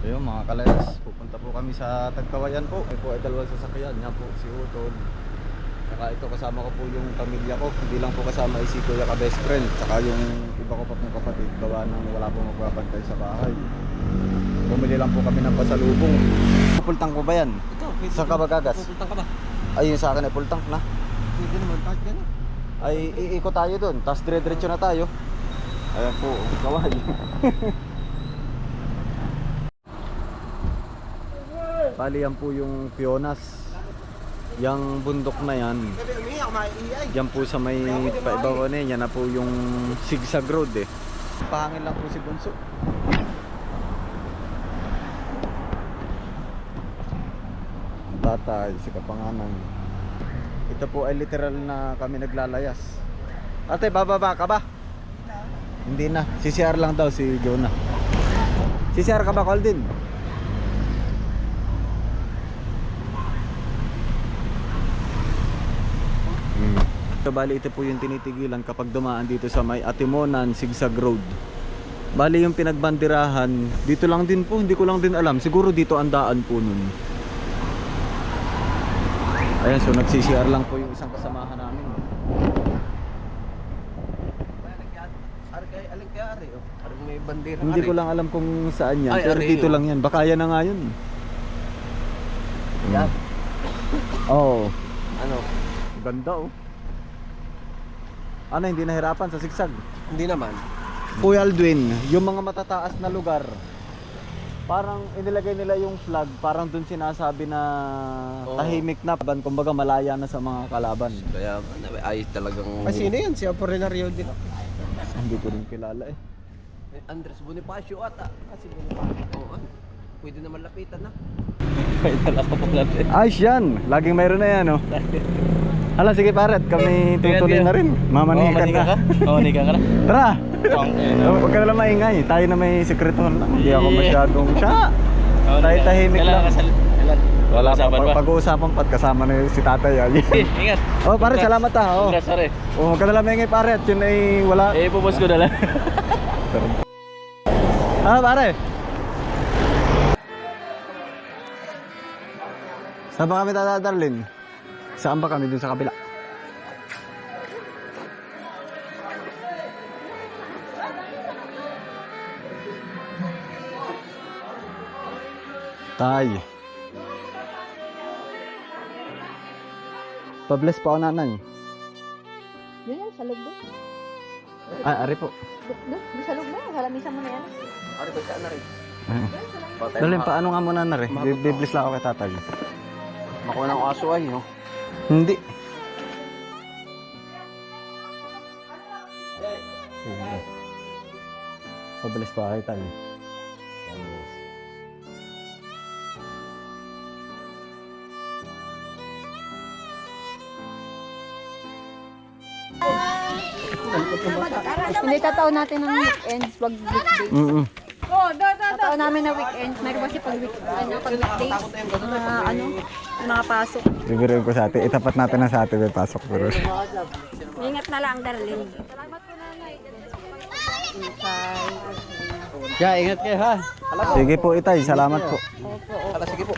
Ayun mga kalayas, pupunta po kami sa Tagkawayan po. May po ay dalawang sasakyan. Yan po si Utol. Saka ito kasama ko po yung pamilya ko. Hindi lang po kasama ay si Kuya ka best friend. Saka yung iba ko pa pong kapatid. Gawa nang wala pong magbabantay sa bahay. Bumili lang po kami ng pasalubong. Pultang ko ba yan? Ito, pwede. Saan ka ba gagas? Ka ba? Ay, yung sa akin ay pultang na. Pwede naman, kahit gano'n. Ay, iikot tayo doon. Tapos dire-diretso na tayo. Ayan po, kaway. Bali yan po yung Pionas. Yang bundok na yan. Yan po sa may paibaw na yan. Yan na po yung zigzag road eh. Pahangin lang po si Bunso. Tatay, si Kapanganang. Ito po ay literal na kami naglalayas. Ate, bababa ka ba? Hindi na. Si CR lang daw si Jonah. Si CR ka ba, Coldin? So, bali ito po yung tinitigilan kapag dumaan dito sa may Atimonan, Sigsag Road. Bali yung pinagbandirahan, dito lang din po, hindi ko lang din alam. Siguro dito ang daan po nun. Ayan, so nagsi-CR lang po yung isang kasamahan namin. Hindi ko lang alam kung saan yan, Ay, pero dito lang yan. Baka yan na nga yun. Yan. Oo. Oh, Ano? ganda oh. Ano, hindi nahirapan sa sigsag? Hindi naman. Kuya Aldwin, yung mga matataas na lugar, parang inilagay nila yung flag, parang dun sinasabi na Oo. tahimik na, ban kumbaga malaya na sa mga kalaban. Kaya, ay talagang... Ay, sino yan? Si Apolinario din. Hindi ko rin kilala eh. Eh, Andres Bonifacio ata. Ah, si Bonifacio. Oo, ah. Pwede naman lapitan na. Ayos yan, laging mayroon na yan oh. Hala, sige paret, kami tutuloy na rin. Mamanikan na. Mamanika ka na? Tara! Eh? Huwag ka na lang maingay, tayo na may sekreto lang. Hindi ako masyadong siya. Tayo tahimik lang. ka? Wala pa, ba? pag-uusapan pa, kasama na si tatay. ah. Eh, ingat. Oh, pare, salamat ah. Oh. Ingat, sorry. Oh, huwag ka na lang maingay pare, at yun ay wala. Eh, pupos ko na lang. Ah, pare. Saan ba kami dadalhin? Saan ba kami dun sa kabila? Tay. Pabless pa ako nanay. Yan, sa loob doon. Ay, ari po. Doon, doon sa loob na. Kalamisan mo na yan. Ari, ba't ka na rin? Maka- paano nga muna na rin? Biblis lang ako kay tatay. Makuha ng aso ay, no? Hindi. Pabilis pa kay tayo. Hindi tataon natin ng weekends pag weekdays. Mm Tataon namin na weekends. Meron kasi pag week, ano, pag weekdays. Mga ano, mga pasok. Bibiruin ko sa ate. Itapat natin na sa ate. May pasok pero. Ingat na lang, darling. Salamat po nanay. Kaya, ingat kayo ha. Sige po itay. Salamat po. Hala, sige po.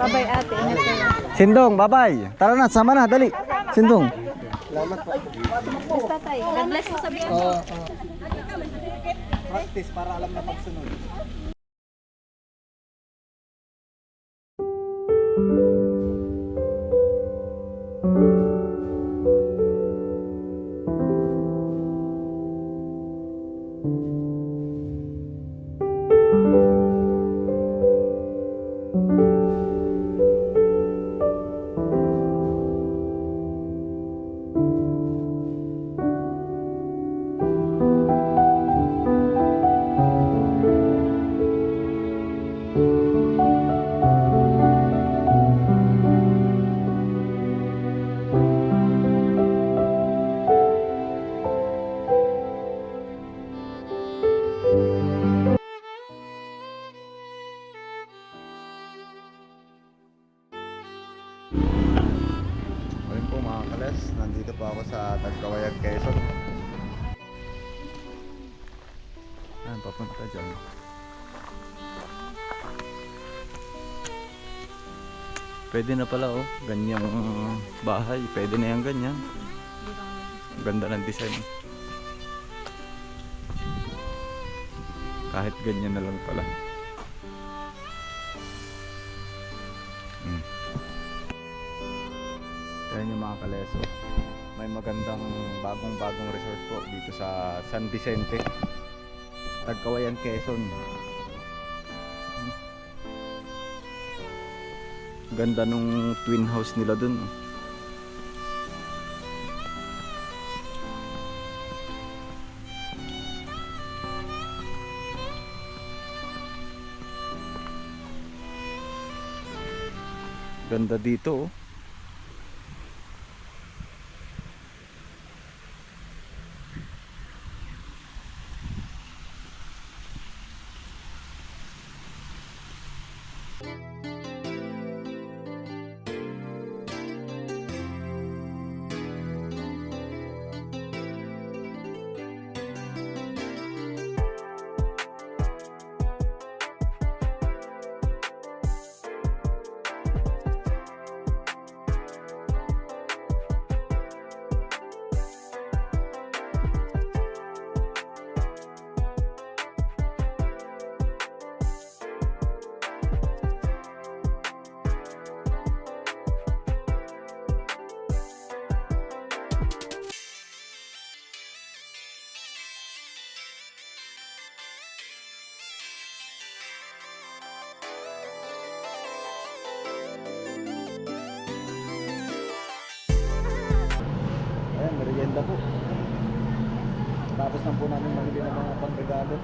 Bye-bye ate. Ingat kayo. Sindong, bye-bye. Tara na, sama na. Dali. Sindong. Basta tayo. God bless mo sabihin. Practice para alam na pagsunod. Pwede na pala oh, ganyang bahay. Pwede na yan ganyan. Ganda ng design. Kahit ganyan na lang pala. Mm. Kaya yung mga kaleso. May magandang bagong-bagong resort po dito sa San Vicente. Tagkawayan, Quezon. Ganda nung twin house nila dun. oh. Ganda dito oh. Merienda po. Tapos lang po namin mamili ng mga pangregalo.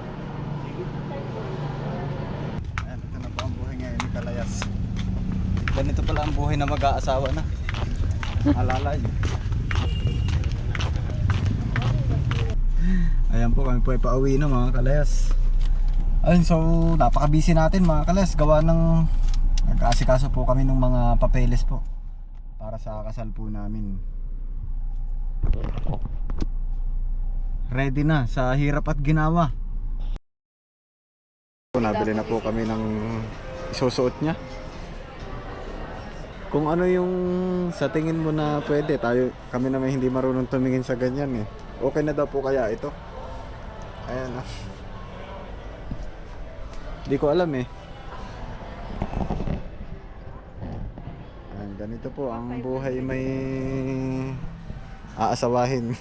Ayan, ito na po ang buhay ngayon ni Kalayas. Ganito pala ang buhay na mag-aasawa na. Alalay. Ayan po, kami po ay pauwi na mga Kalayas. Ayun, so napaka-busy natin mga Kalayas. Gawa ng nag-aasikaso po kami ng mga papeles po para sa kasal po namin. Ready na sa hirap at ginawa. Nabili na po kami ng isusuot niya. Kung ano yung sa tingin mo na pwede, tayo kami naman hindi marunong tumingin sa ganyan eh. Okay na daw po kaya ito. Ayan ah. Hindi ko alam eh. Ayan, ganito po ang buhay may aasawahin.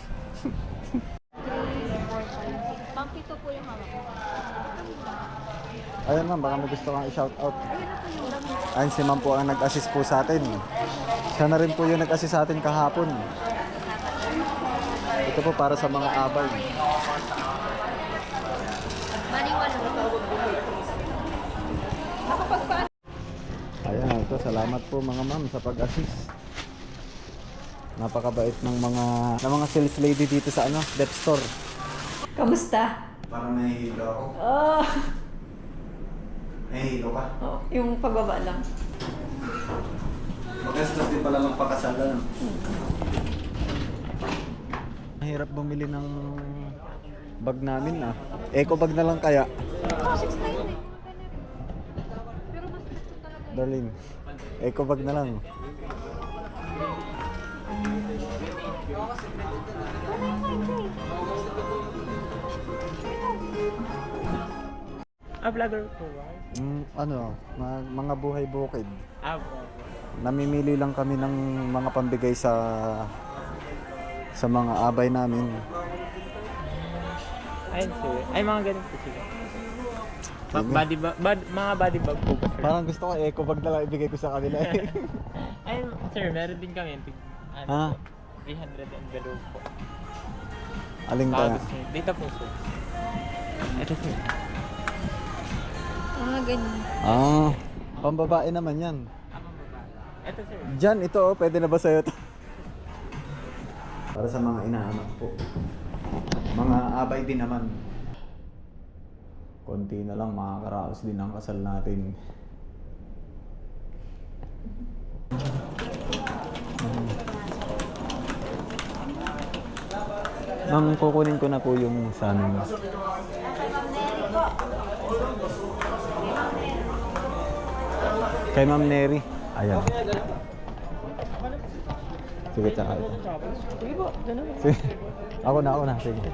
Pampito po yung hawak ko. Ayun ma'am, baka may gusto kang i-shout out. Ayun si ma'am po ang nag-assist po sa atin. Siya na rin po yung nag-assist sa atin kahapon. Ito po para sa mga abay. Ayan, ito salamat po mga ma'am sa pag-assist. Napakabait ng mga ng mga sales lady dito sa ano, Dep Store. Kamusta? Parang nahihilo ako. Oh, Nahihilo ka? oh, yung pagbaba lang. Magastos din pala magpakasalan. Mahirap bumili ng bag namin ah. Eco bag na lang kaya. Oh, 690. Pero mas gusto talaga. Darlene, eco bag na lang. Ah, vlogger po ba? Mm, ano, mga buhay bukid. Ah. Namimili lang kami ng mga pambigay sa sa mga abay namin. Ayun sir. Ay, mga ganun po sila. Sige. body bag, bad, mga body bag po ba sir? Parang gusto ko eco bag na lang ibigay ko sa kanila. eh. Ay, sir, meron din kami. Tig, ano Ah. po, 300 envelope po. Aling kaya? Tapos, dito po sir. Ito sir. Ah, ganyan. Ah, pambabae naman yan. Babae. Ito sir. Diyan, ito oh, pwede na ba sa'yo to? Para sa mga inaanak po. Mga abay din naman. Konti na lang, makakaraos din ang kasal natin. Ma'am, kukunin ko na po yung sa ano. Kay Ma'am Neri. Ayan. Sige, tsaka ito. Sige po. Sige. Ako na, ako na. Sige.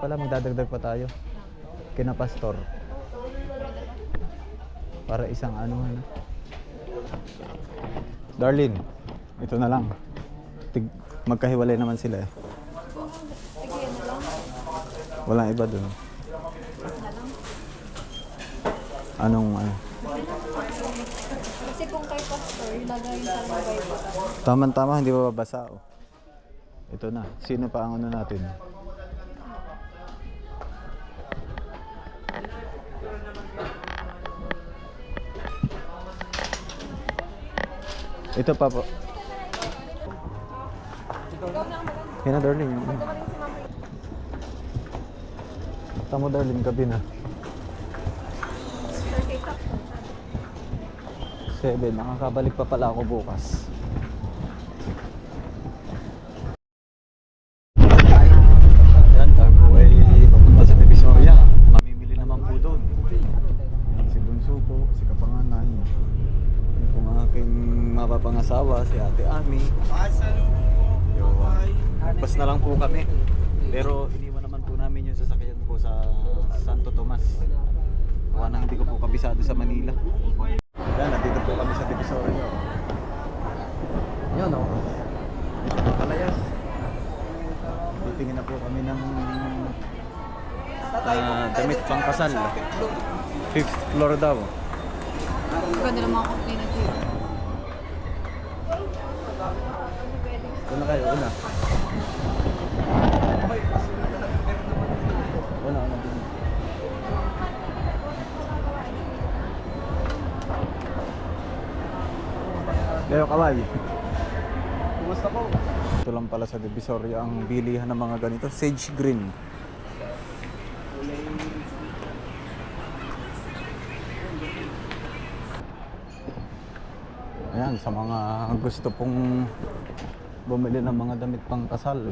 Pala, magdadagdag pa tayo. Kina Pastor. Para isang ano, ano. Darlene, ito na lang. Tig magkahiwalay naman sila eh. Walang iba dun. Anong ano? Kasi kung kay pastor, lagay sa mga. Tama-tama, hindi ba babasa? Oh. Ito na. Sino pa ang ano natin? Ito pa po. Yan na, darling. Tama, darling, gabi na. Seven. Nakakabalik pa pala ako bukas. Aking mapapangasawa, si Ate Ami. Yung, Bus na lang po kami. Pero iniwan naman po namin yung sasakyan ko sa Santo Tomas. Gawa na hindi ko po kabisado sa Manila. Yan, nandito po kami sa Divisoria. Yan o. Kalayas. Titingin na po kami ng ah, damit pang kasal. Fifth floor daw. Ganda ng mga complaint Una kayo, una. Una, una. Leo Kaway. Kumusta po? Ito lang pala sa Divisoria ang bilihan ng mga ganito. Sage green. Ayan, sa mga gusto pong bumili ng mga damit pang kasal.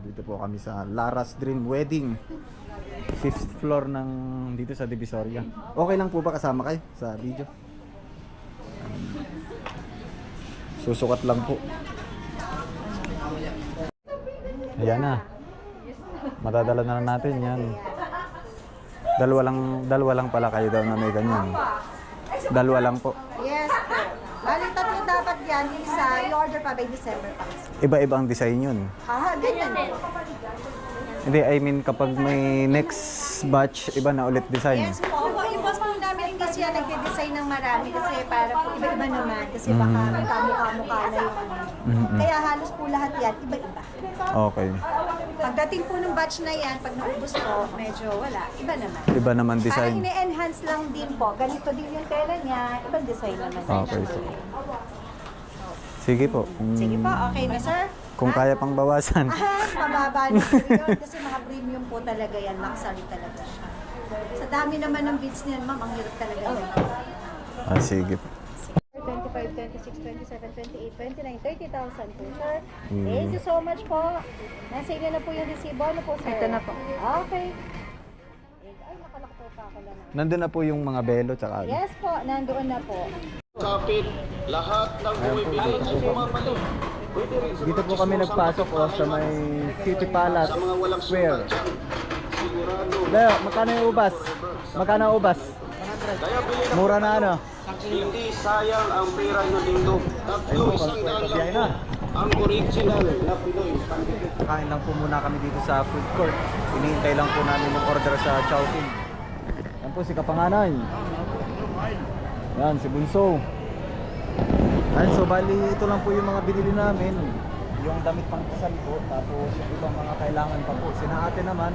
Dito po kami sa Lara's Dream Wedding. Fifth floor ng dito sa Divisoria. Okay lang po ba kasama kayo sa video? Um, Susukat lang po. Ayan na. Matadala na lang natin yan. Dalawa lang, dalawa lang pala kayo daw na may ganyan. Dalawa lang po. Yes po. Bali, tatlo dapat yan. Isa, i-order pa by December pa. Iba-iba ang design yun. Ha, ganyan po. Hindi, I mean kapag may next batch, iba na ulit design. Yes po. Po siya nagde-design ng marami kasi para po iba-iba naman. Kasi baka kamukha-mukha na yung ano. Mhm. Kaya halos po lahat yan, iba-iba. Okay. Pagdating po ng batch na yan, pag naubos po, medyo wala. Iba naman. Iba naman Para design. ine-enhance lang din po. Ganito din yung tela niya, ibang design naman. Okay, so. Sige po. Kung, Sige po, okay na sir? Kung kaya pang bawasan. Ah, mababa na po yun. Kasi mga premium po talaga yan. Luxury talaga siya. Sa dami naman ng beads niyan, ma'am, ang hirap talaga yan. Ah, sige po. 25, 26, 27, 28, 29, 30,000 po, sir. Mm. Thank you so much po. Nasa inyo na po yung resibo. Ano po, sir? Ito na po. Okay. Ay, nakalakto pa ako lang. Nandun na po yung mga belo tsaka ano. Yes po, nandoon na po. Kapit lahat ng bumibili ay bumabalik. Dito po kami nagpasok oh, sa may City Palace sa mga walang Square. Leo, magkano yung ubas? Magkano ubas? Kaya bili na Mura na ano? hindi sayang ang pera nyo dito. Tatlo isang daan lang po. Ang original na Pinoy. Kain lang po muna kami dito sa food court. Iniintay lang po namin yung order sa Chowking. Yan po si Kapanganay. Yan, si Bunso. Yan, so bali ito lang po yung mga binili namin. Yung damit pang kasal po, tapos yung ibang mga kailangan pa po. Sina ate naman,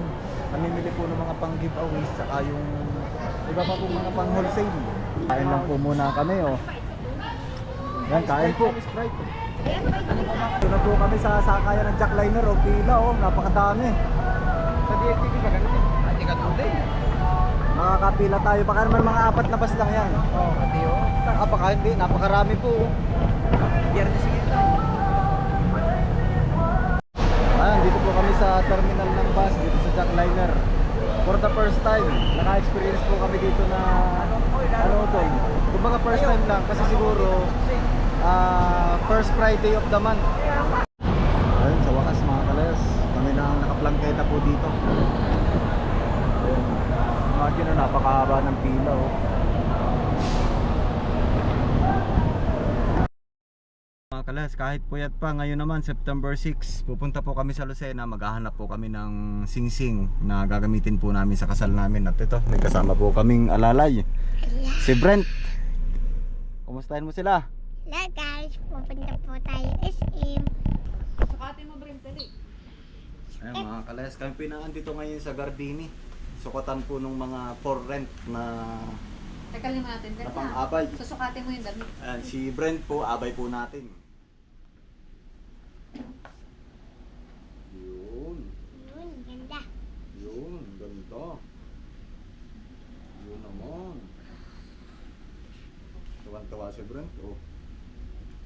namimili po ng mga pang giveaways, saka yung iba pa po mga pang wholesale. Kain lang po muna kami oh. Yan, kain po. Ito na po kami sa sakayan ng jackliner o pila oh, napakadami. Sa DSTV ba ganun? Ate ka tuloy. Makakapila tayo, baka naman mga apat na bus lang yan. Oo, ate yun. Ah, baka hindi, napakarami po. oh. Biyernes sige ito. Ayan, dito po kami sa terminal ng bus, dito sa jackliner. For the first time, naka-experience po kami dito na ano to, kumbaga first time lang kasi siguro ah, first Friday of the month. Ayun, sa wakas mga kalayas, kami na ang nakaplangketa po dito. Ayun. Imagine na napakahaba ng pila oh. Kalas, kahit puyat pa, ngayon naman September 6, pupunta po kami sa Lucena, maghahanap po kami ng singsing na gagamitin po namin sa kasal namin. At ito, may kasama po kaming alalay. Si Brent. Kumustahin mo sila? Hello guys, pupunta po tayo SM. Ayun mga kalas, kami pinaan dito ngayon sa Gardini. Sukatan po ng mga for rent na, Teka lang natin, na pang-abay. Susukatin mo yung damit. Ayan, si Brent po, abay po natin. Yun. Yun, ganda. Yun, ganda. Yun naman. Tuwan-tuwa si Brent. Oh.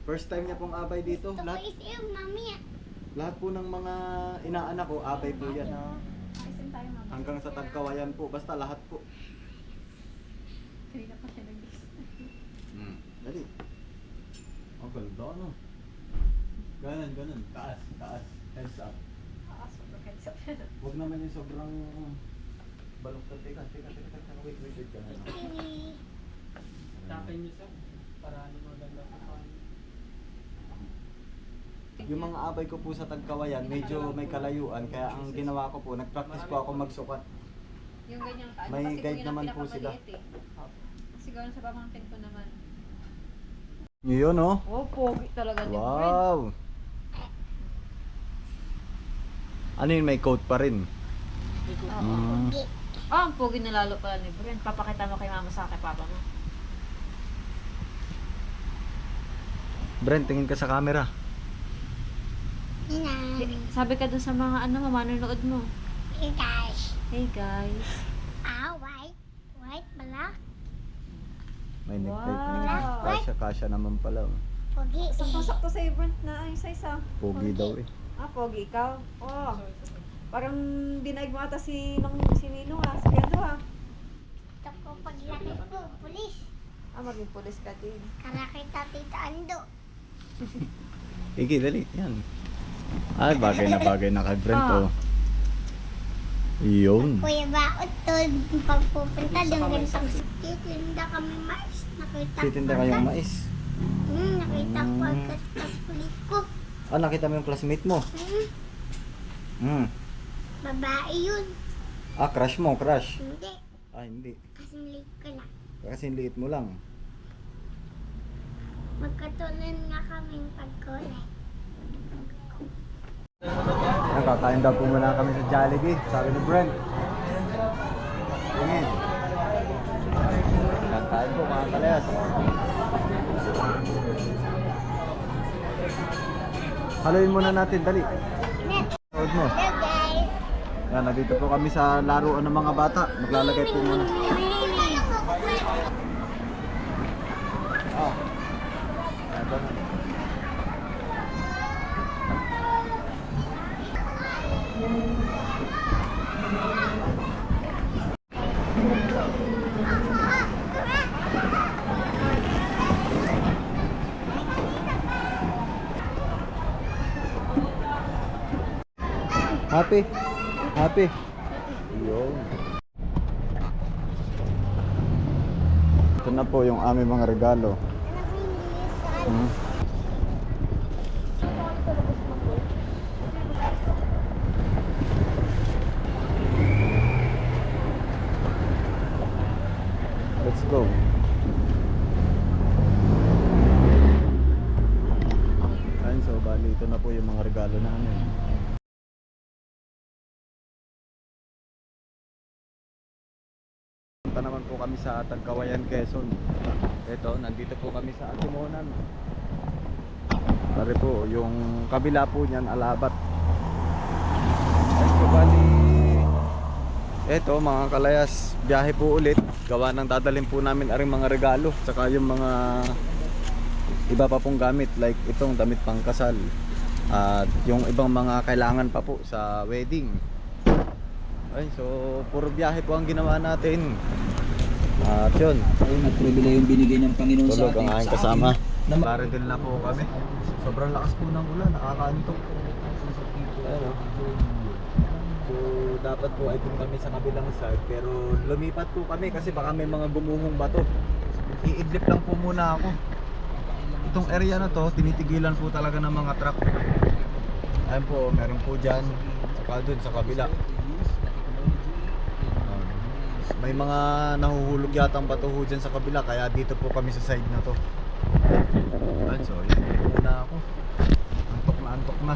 First time niya pong abay dito. Gusto ko Lahat, SM, mami. lahat po ng mga inaanak ko, abay po yan. Tayo mama. Hanggang sa tagkawayan po, basta lahat po. Kanina pa siya nag Hmm. Dali. Ang ganda no. Ganun, ganun. Taas, taas. Heads up. Huwag naman yung sobrang balok. Teka, teka, teka, teka. Wait, wait, wait. Ganun. Tapay niyo sir. Ano. Yung mga abay ko po sa Tagkawayan, medyo may kalayuan. Kaya ang ginawa ko po, nag-practice po ako magsukat. Yung ganyang kaano. May kasi guide kung yun ang naman po sila. pinakamaliit eh. Siguro sa pamangkin ko naman. Yun, oh. Oh, pogi talaga ni Fred. Wow! Ano yun, may coat pa rin? Mm. Oh, ang pogi na lalo pala ni Brent. Papakita mo kay mama sa kay papa mo. Brent, tingin ka sa camera. Yan. Sabi ka dun sa mga ano, manonood mo. Hey guys. Hey guys. Ah, white. White, black. May necktie Wow. rin. Kasya, kasya naman pala. Pogi. Sakto-sakto sa'yo, Brent, na ay size ah. Pogi daw eh. Ah, pogi ikaw? Oh. Parang dinaig mo ata si, nung, si Ninong ah, si Kendo ah. Ito ko paglaki ko, pulis. Ah, maging pulis ka din. Karakita tita Ando. Sige, dali. Yan. Ay, bagay na bagay na kay Brent, Ah. oh. Yun. Kuya ba, utod. Pagpupunta doon ganito. Titinda kami mais. Nakita ko Titinda kayong mais. Hmm, nakita ko Mm. agad. Kulit ko. Ah, nakita mo yung classmate mo? Hmm, Hmm. babae yun. Ah, crush mo, crush. Hindi. Ah, hindi. Kasing late ko lang. Kasi liit mo lang. Magkatulan nga kaming pagkulay. Nakakain daw po muna kami sa Jollibee, sabi ni Brent. Tingin. Kakain po mga kalayas. Haluin muna natin, dali. Hold mo. Hello guys. Yan, nandito po kami sa laruan ng mga bata. Maglalagay po muna. Ah. Ito na. Happy? Happy? Yun. Ito na po yung aming mga regalo. Hmm. Let's go. Ayun, so bali ito na po yung mga regalo namin. Kami sa Tagkawayan, Quezon. Ito, nandito po kami sa Atimonan. Pare po, yung kabila po niyan, alabat. So bali, eto mga kalayas, biyahe po ulit. Gawa ng dadalhin po namin aring mga regalo. Tsaka yung mga iba pa pong gamit like itong damit pangkasal. At yung ibang mga kailangan pa po sa wedding. Ay, so puro biyahe po ang ginawa natin. At yun, Ayun, at pribilehyo yung binigay ng Panginoon sa tulog atin. ang aking sa kasama. akin, na po kami. Sobrang lakas po ng ulan, nakakaantok. Ayun, oh. So dapat po ay kami sa kabilang side pero lumipat po kami kasi baka may mga gumuhong bato. Iidlip lang po muna ako. Itong area na to, tinitigilan po talaga ng mga truck. Ayun po, meron po dyan. Saka dun sa kabila. May mga nahuhulog yatang bato ho dyan sa kabila kaya dito po kami sa side na to. Ayun, so yun muna ako. Antok na antok na.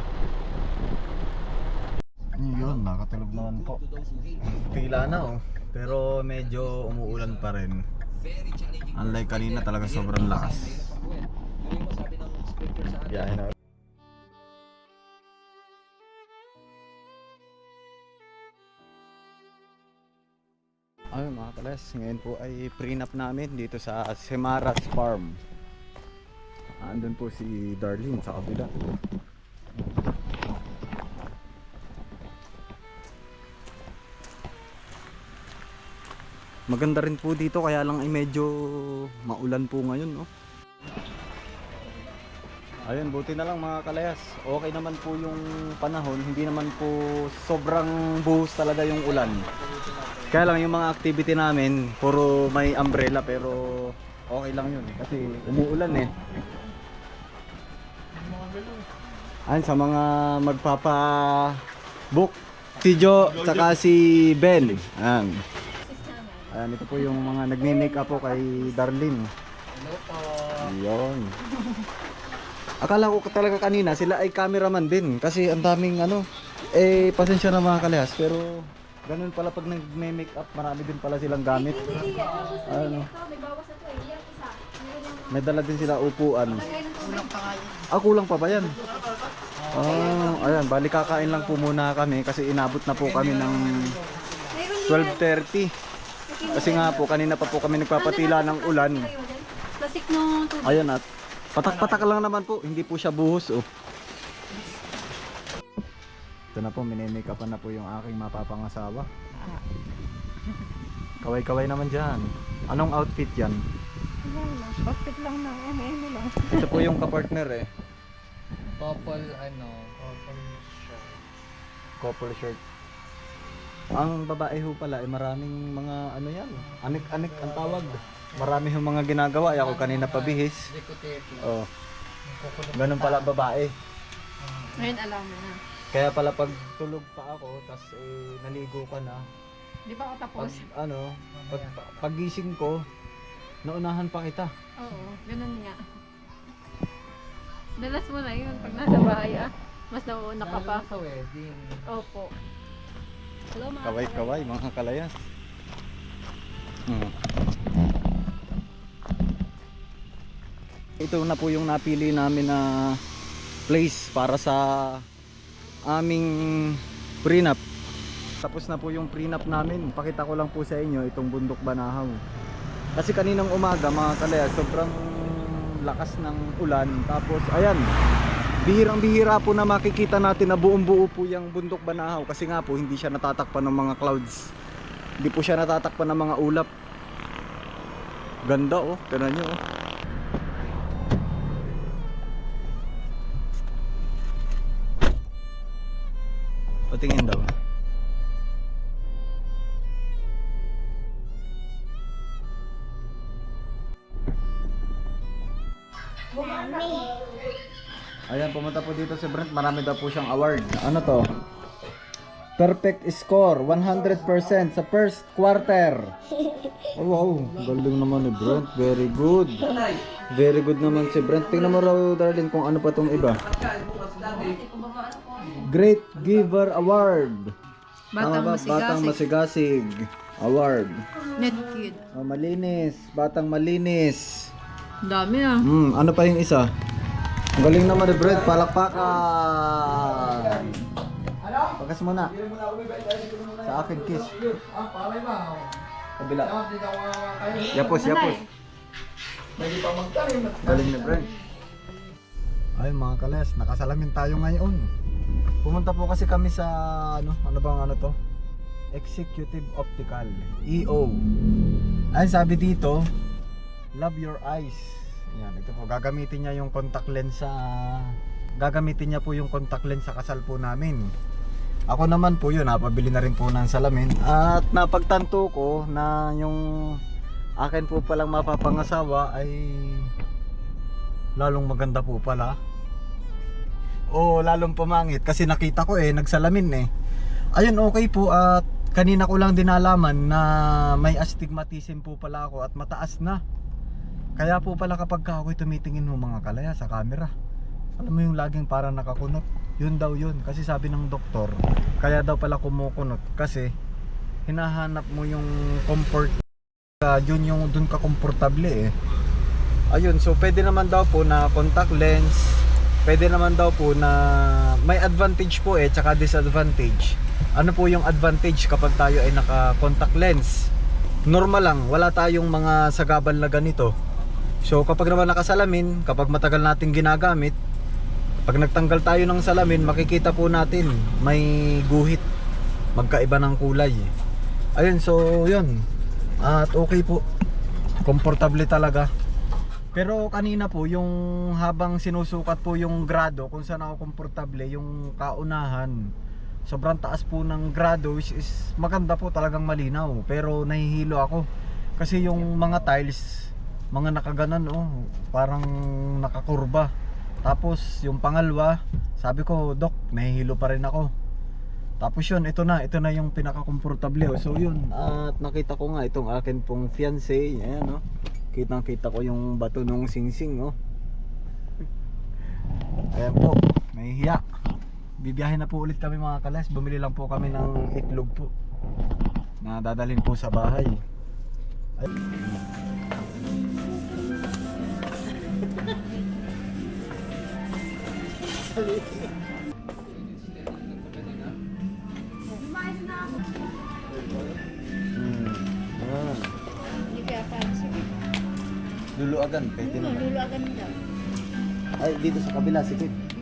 Yun, nakatulog naman po. Tila na oh. Pero medyo umuulan pa rin. Unlike kanina talaga sobrang lakas. Biyahe na. Ayun mga kalas, ngayon po ay prenup namin dito sa Semaras Farm. Andun po si Darlene sa kabila. Maganda rin po dito kaya lang ay medyo maulan po ngayon no. Ayun, buti na lang mga kalayas. Okay naman po yung panahon, hindi naman po sobrang buhos talaga yung ulan. Kaya lang yung mga activity namin, puro may umbrella pero okay lang yun kasi umuulan eh. Ayun, sa mga magpapa book si Jo tsaka si Ben. Ayan. Ayan, ito po yung mga nagme-make up po kay Darlene. Hello po. Yun. Akala ko talaga kanina sila ay cameraman din kasi ang daming ano eh pasensya na mga kalehas pero ganun pala pag nagme-make up marami din pala silang gamit. Ano? May dala din sila upuan. Ah, kulang pa ba yan? Ah, ayan, bali kakain lang po muna kami kasi inabot na po kami ng 12.30. Kasi nga po, kanina pa po kami nagpapatila ng ulan. Plastic no tubig. Ayan at patak-patak lang naman po, hindi po siya buhos oh. Ito na po, minimake upan na po yung aking mapapangasawa. Kaway-kaway naman dyan. Anong outfit yan? Outfit lang na, MM lang. Ito po yung kapartner eh. Couple, ano, couple shirt. Couple shirt. Ang babae ho pala ay maraming mga ano yan. Anik-anik ang tawag. Marami ho mga ginagawa. Ay, ako kanina pabihis. Oh. Ganun pala babae. Ngayon alam mo na. Kaya pala pag tulog pa ako, tas eh, naligo ka na, Di ba ako tapos? pag ano, pag, pagising ko, naunahan pa kita. Oo, ganun nga. Dalas mo na yun pag nasa bahay ah. Mas nauuna ka pa. sa wedding. Opo. Hello mga Kaway-kaway, mga kalayas. Hmm. Ito na po yung napili namin na place para sa aming prenup. Tapos na po yung prenup namin. Pakita ko lang po sa inyo itong bundok Banahaw. Kasi kaninang umaga mga kalaya, sobrang lakas ng ulan. Tapos ayan, bihirang bihira po na makikita natin na buong buo po yung bundok Banahaw. Kasi nga po hindi siya natatakpan ng mga clouds. Hindi po siya natatakpan ng mga ulap. Ganda oh, tignan nyo oh. Patingin daw. Ayan, pumunta po dito si Brent. Marami daw po siyang award. Ano to? Perfect score, 100% sa first quarter. Oh, wow, galing naman ni Brent. Very good. Very good naman si Brent. Tingnan mo raw, darling, kung ano pa tong iba. Great Giver Award. Batang Tama ba? Batang Masigasig Award. Net kid. Oh, malinis. Batang malinis. Dami ah. Hmm, ano pa yung isa? Ang Galing naman ni Brad, palakpakan. Pagas mo na. Sa akin, kiss. Kabila. Yapos, yapos. Galing ni Brad. Ay mga kalas, nakasalamin tayo ngayon. Pumunta po kasi kami sa ano, ano bang ano to? Executive Optical, EO. Ay sabi dito, love your eyes. Yan, ito po gagamitin niya yung contact lens sa gagamitin niya po yung contact lens sa kasal po namin. Ako naman po yun, napabili na rin po ng salamin at napagtanto ko na yung akin po palang mapapangasawa ay lalong maganda po pala. O lalong pumangit kasi nakita ko eh nagsalamin eh. Ayun okay po at kanina ko lang din nalaman na may astigmatism po pala ako at mataas na. Kaya po pala kapag ka ako'y tumitingin ng mga kalaya sa camera. Alam mo yung laging parang nakakunot. Yun daw yun kasi sabi ng doktor. Kaya daw pala kumukunot kasi hinahanap mo yung comfort. Uh, yun yung dun ka komportable eh. Ayun, so pwede naman daw po na contact lens. Pwede naman daw po na may advantage po eh, tsaka disadvantage. Ano po yung advantage kapag tayo ay naka contact lens? Normal lang, wala tayong mga sagabal na ganito. So kapag naman nakasalamin, kapag matagal natin ginagamit, pag nagtanggal tayo ng salamin, makikita po natin may guhit. Magkaiba ng kulay. Ayun, so yun. At okay po. Komportable talaga. Pero kanina po, yung habang sinusukat po yung grado, kung saan ako komportable, yung kaunahan, sobrang taas po ng grado, which is maganda po talagang malinaw. Pero nahihilo ako. Kasi yung mga tiles, mga nakaganan, oh, parang nakakurba. Tapos yung pangalawa, sabi ko, Dok, nahihilo pa rin ako. Tapos yun, ito na, ito na yung pinaka-komportable. oh. So yun, at nakita ko nga itong akin pong fiancé, ayan oh. Kitang kita ko yung bato nung singsing oh. Ayan po, may hiya. Bibiyahe na po ulit kami mga kalas. Bumili lang po kami ng itlog po. Na dadalhin po sa bahay. Ay. Luluagan, pwede naman. Luluagan daw. Ay, dito sa kabila, sikit.